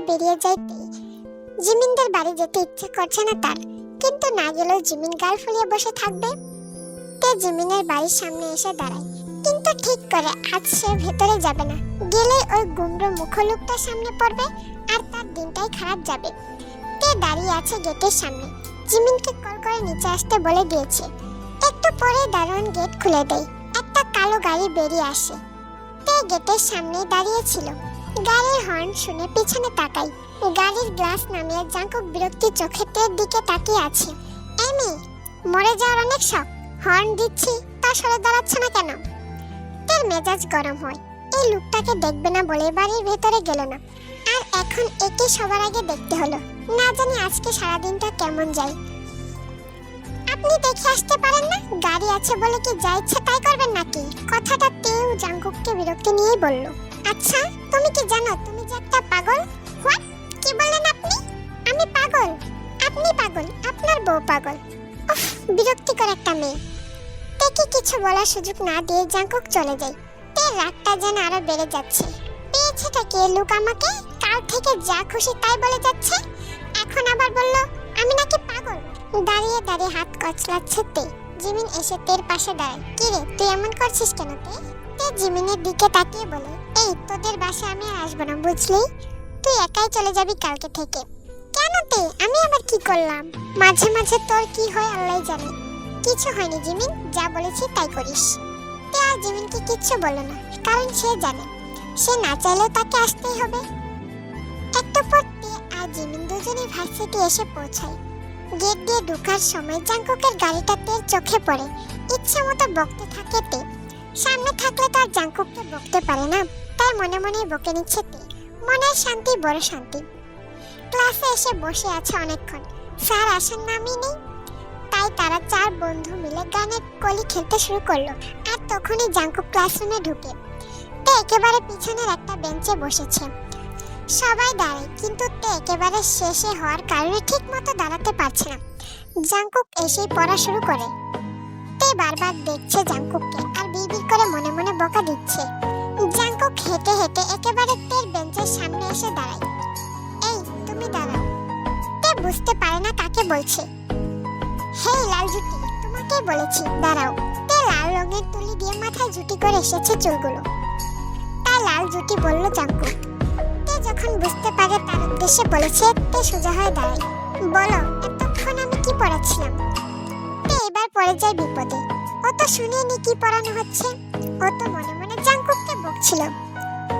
বেরিয়ে যায় তে। জিমিনদের বাড়ি যেতে ইচ্ছে করছে না তার। কিন্তু না গেলেও জিমিন গাল ফুলিয়ে বসে থাকবে। তে জিমিনের বাড়ির সামনে এসে দাঁড়ায়। কিন্তু ঠিক করে আজ সে ভেতরে যাবে না। গেলে ওই গুমড়ো মুখলোকটার সামনে পড়বে আর তার দিনটাই খারাপ যাবে। তে দাঁড়িয়ে আছে গেটের সামনে। জিমিনকে কল করে নিচে আসতে বলে দিয়েছে। একটু পরে দারোয়ান গেট খুলে দেয়। একটা কালো গাড়ি বেরিয়ে আসে। তে গেটের সামনে দাঁড়িয়ে ছিল। গাড়ির হর্ন শুনে পিছনে তাকাই। গাড়ির গ্লাস নামিয়ে জাঙ্কুক বিরক্তি চোখে তের দিকে তাকিয়ে আছে। এমি, মরে যাওয়ার অনেক শখ। হর্ন দিচ্ছি, তা সরে দাঁড়াচ্ছ না কেন? তের মেজাজ গরম হয়। এই লোকটাকে দেখবে না বলে বাড়ির ভেতরে গেল না। আর এখন একে সবার আগে দেখতে হলো। না জানি আজকে সারাদিনটা কেমন যায়। আপনি দেখে আসতে পারেন না? গাড়ি আছে বলে কি যা ইচ্ছে তাই করবেন নাকি? কথাটা তেও জাঙ্কুককে বিরক্তি নিয়েই বলল। আচ্ছা তুমি কি জানো তুমি যে একটা পাগল? হোয়াট? কি বললেন আপনি? আমি পাগল। আপনি পাগল, আপনার বউ পাগল। বিরক্তিকর একটা মেয়ে। তেকে কিছু বলার সুযোগ না দিয়ে জাঙ্কুক চলে যায়। তে রাগটা যেন আরও বেড়ে যাচ্ছে। পেয়েছেটা কে, লোক আমাকে? কাল থেকে যা খুশি তাই বলে যাচ্ছে? এখন আবার বলল, আমি নাকি পাগল? দাঁড়িয়ে দাঁড়িয়ে হাত কচলাচ্ছে তে। জিমিন এসে তের পাশে দাঁড়ায়। কি রে, তুই এমন করছিস কেন তে? তে জিমিনের দিকে তাকিয়ে বলে, এই, তোদের বাসায় আমি আর আসব না, বুঝলি? তুই একাই চলে যাবি কালকে থেকে। কেন তে? আমি আবার কি করলাম? মাঝে মাঝে তোর কি হয় আল্লাহ জানে। কিছু হয়নি জিমিন, যা বলেছি তাই করিস। তে আর জিমিনকে কিচ্ছু বলল না, কারণ সে জানে, সে না চাইলেও তাকে আসতেই হবে। একটু পর তে আর জিমিন দুজনেই ভার্সিটি এসে পৌঁছায়। গেট দিয়ে ঢোকার সময় জাঙ্কুকের গাড়িটা তের চোখে পড়ে। ইচ্ছে মতো বকতে থাকে তে। সামনে থাকলে তো তার জাঙ্কুককে বকতে পারে না। তাই মনে মনে বকে নিচ্ছে তে। মনের শান্তি, বড় শান্তি। ক্লাসে এসে বসে আছে অনেকক্ষণ। স্যার আসার নামই নেই। তাই তারা চার বন্ধু মিলে গানের কলি খেলতে শুরু করল। আর তখনই জাঙ্কুক ক্লাসরুমে ঢুকে। তে একেবারে পিছনের একটা বেঞ্চে বসেছে। সবাই দাঁড়ায়, কিন্তু তে একেবারে শেষে হওয়ার কারণে ঠিক মতো দাঁড়াতে পারছে না। জাঙ্কুক এসেই পড়া শুরু করে। তে বারবার দেখছে জাঙ্কুককে আর বিড়বিড় করে মনে মনে বকা দিচ্ছে। জাঙ্কুক হেঁটে হেঁটে একেবারে তের বেঞ্চের সামনে এসে দাঁড়ায়। এই, তুমি দাঁড়াও। তে বুঝতে পারে না কাকে বলছে। হেই লাল জুটি তোমাকে বলেছি, দাঁড়াও। তে লাল রঙের তুলি দিয়ে মাথায় জুটি করে এসেছে চুলগুলো। তাই লাল জুটি বলল জাঙ্কুক তে যখন বুঝতে পারে তার উদ্দেশ্যে বলেছে, তে সোজা হয়ে দাঁড়ায় বলো, এতক্ষণ আমি কি পড়াচ্ছিলাম? তে এবার পড়ে যায় বিপদে। ও তো শুনেনি কি পড়ানো হচ্ছে। ও তো মনে মনে জাঙ্কুককে বকছিল।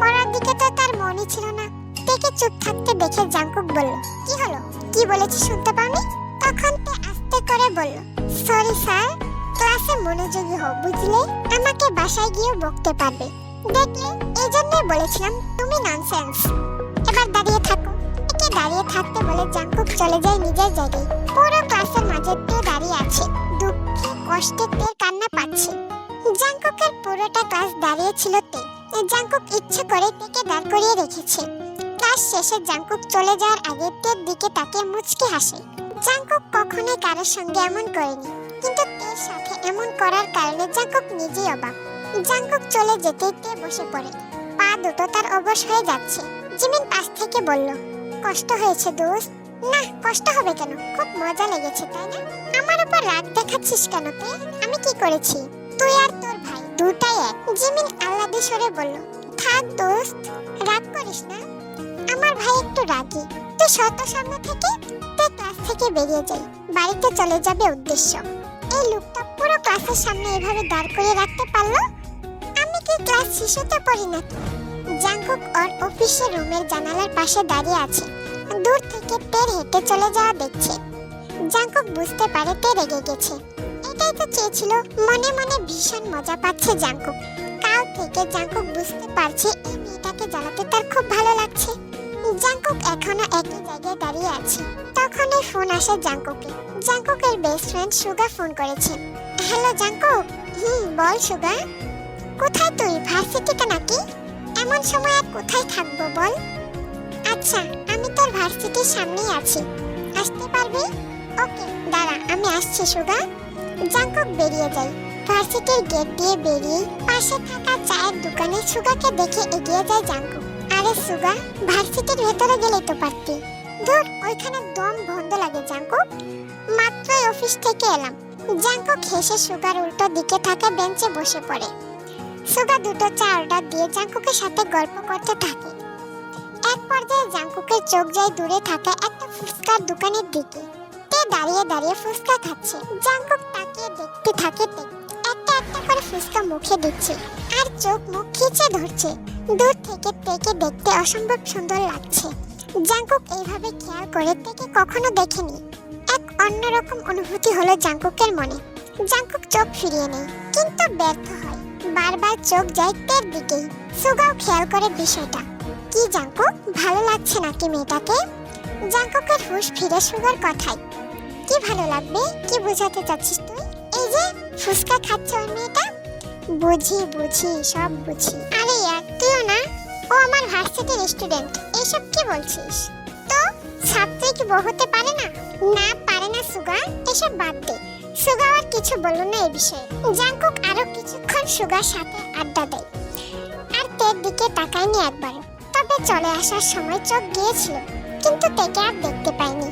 পড়ার দিকে তো তার মনই ছিল না। তেকে চুপ থাকতে দেখে জাঙ্কুক বলল, কি হলো? কি বলেছি শুনতে পাওনি? তখন তে আস্তে করে বলল, সরি স্যার, ক্লাসে মনোযোগী হও, বুঝলে? আমাকে বাসায় গিয়েও বকতে পারবে। দেখলে এই জন্যই বলেছিলাম, তুমি ননসেন্স এবার দাঁড়িয়ে থাকো। একে দাঁড়িয়ে থাকতে বলে জাঙ্কুক চলে যায় নিজের জায়গায়। পুরো ক্লাসের মাঝে তে দাঁড়িয়ে আছে, দুঃখে কষ্টে তে কান্না পাচ্ছে। জাঙ্কুকের পুরোটা ক্লাস দাঁড়িয়ে ছিল তে জাঙ্কুক ইচ্ছে করে তেকে দাঁড় করিয়ে রেখেছে। ক্লাস শেষে জাঙ্কুক চলে যাওয়ার আগে তের দিকে তাকে মুচকি হাসে। জাঙ্কুক কখনোই কারোর সঙ্গে এমন করেনি, কিন্তু তের সাথে এমন করার কারণে জাঙ্কুক নিজেই অবাক। জাঙ্কুক চলে যেতেই তে বসে পড়ে। পা দুটো তার অবশ হয়ে যাচ্ছে। জিমিন পাশ থেকে বলল, কষ্ট হয়েছে দোস্ত। না, কষ্ট হবে কেন? খুব মজা লেগেছে, তাই না? আমার উপর রাগ দেখাচ্ছিস কেন তুই আমি কি করেছি? তুই আর তোর ভাই দুটাই এক। জিমিন আল্লাদি সরে বলল, থাক দোস্ত, রাগ করিস না। আমার ভাই একটু রাগী। তুই শত সামনে থেকে, তুই ক্লাস থেকে বেরিয়ে যাই। বাড়িতে চলে যাবে উদ্দেশ্য। এই লোকটা পুরো ক্লাসের সামনে এভাবে দাঁড় করিয়ে রাখতে পারল? আমি কি ক্লাস শিশুতে পড়ি নাকি? জাঙ্কুক ওর অফিসের রুমের জানালার পাশে দাঁড়িয়ে আছে। দূর থেকে তের হেঁটে চলে যাওয়া দেখছে। জাঙ্কুক বুঝতে পারে তে রেগে গেছে। এটাই তো চেয়েছিল, মনে মনে ভীষণ মজা পাচ্ছে জাঙ্কুক কাল থেকে জাঙ্কুক বুঝতে পারছে এই মেয়েটাকে জ্বালাতে তার খুব ভালো লাগছে। জাঙ্কুক এখনও একই জায়গায় দাঁড়িয়ে আছে। তখনই ফোন আসে জাঙ্কুকে জাঙ্কুকের বেস্ট ফ্রেন্ড সুগা ফোন করেছে। হ্যালো জাঙ্কুক হুম, বল সুগা। কোথায় তুই? ভার্সিটিতে নাকি? এমন সময় আর কোথায় থাকব বল? আচ্ছা আমি তোর ভার্সিটির সামনেই আছি। আসতে পারবি? ওকে, দাঁড়া, আমি আসছি, সুগা। জাঙ্কক বেরিয়ে যাই ভার্সিটির গেট দিয়ে বেরিয়ে পাশে থাকা চায়ের দোকানে সুগাকে দেখে এগিয়ে যায় জাঙ্কক আর সুগা, ভার্সিটির ভেতরে গেলেই তো পারতি। ধুর, ওইখানে দম বন্ধ লাগে জাঙ্কক মাত্রই অফিস থেকে এলাম। জাঙ্কক হেসে সুগার উল্টো দিকে থাকা বেঞ্চে বসে পড়ে। সুগা দুটো চা অর্ডার দিয়ে জাঙ্কুকের সাথে গল্প করতে থাকে। এক পর্যায়ে জাঙ্কুকের চোখ যায় দূরে থাকা একটা ফুচকার দোকানের দিকে। তে দাঁড়িয়ে দাঁড়িয়ে ফুচকা খাচ্ছে। জাঙ্কুক তাকিয়ে দেখতে থাকে তে একটা একটা করে ফুচকা মুখে দিচ্ছে আর চোখ মুখ খিচে ধরছে। দূর থেকে তেকে দেখতে অসম্ভব সুন্দর লাগছে। জাঙ্কুক এইভাবে খেয়াল করে তেকে কখনো দেখেনি। এক অন্যরকম অনুভূতি হলো জাঙ্কুকের মনে। জাঙ্কুক চোখ ফিরিয়ে নেয়, কিন্তু ব্যর্থ হয়। বারবার চোখ যায় তের দিকেই। সুগাও খেয়াল করে বিষয়টা। কি জাঙ্কুক ভালো লাগছে নাকি মেয়েটাকে? জাঙ্কুকের হুঁশ ফিরে সুগার কথাই কি ভালো লাগবে? কি বোঝাতে চাচ্ছিস তুই? এই যে ফুসকা খাচ্ছে ওই মেয়েটা? বুঝি বুঝি, সব বুঝি। আরে ইয়ার, তুইও না? ও আমার ভার্সিটির স্টুডেন্ট, এসব কি বলছিস? তো, ছাত্রী কি বউ হতে পারে না? না, পারে না সুগা, এসব বাদ দে। সুগা আর কিছু বলল না এই বিষয়ে। জাঙ্কুক আরও কিছুক্ষণ সুগার সাথে আড্ডা দেয়। আর তের দিকে তাকায়নি একবার তবে চলে আসার সময় চোখ গিয়েছিল, কিন্তু তেকে আর দেখতে পায়নি।